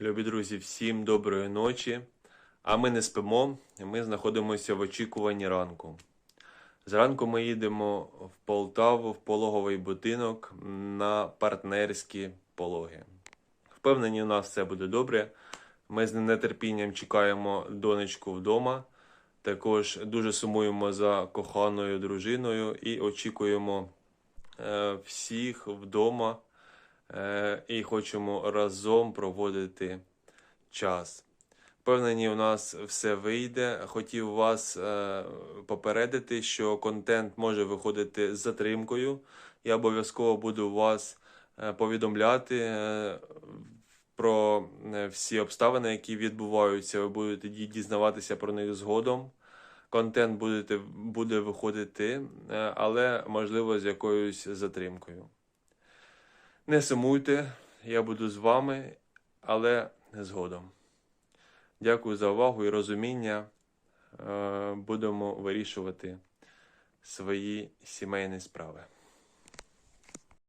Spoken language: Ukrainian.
Любі друзі, всім доброї ночі. А ми не спимо, ми знаходимося в очікуванні ранку. Зранку ми їдемо в Полтаву, в пологовий будинок на партнерські пологи. Впевнені, у нас все буде добре. Ми з нетерпінням чекаємо донечку вдома. Також дуже сумуємо за коханою дружиною і очікуємо е, всіх вдома і хочемо разом проводити час. Впевнені, у нас все вийде. Хотів вас е, попередити, що контент може виходити з затримкою. Я обов'язково буду вас е, повідомляти е, про е, всі обставини, які відбуваються. Ви будете дізнаватися про них згодом. Контент будете, буде виходити, е, але можливо з якоюсь затримкою. Не сумуйте, я буду з вами, але згодом. Дякую за увагу і розуміння. Е, Будемо вирішувати свої сімейні справи.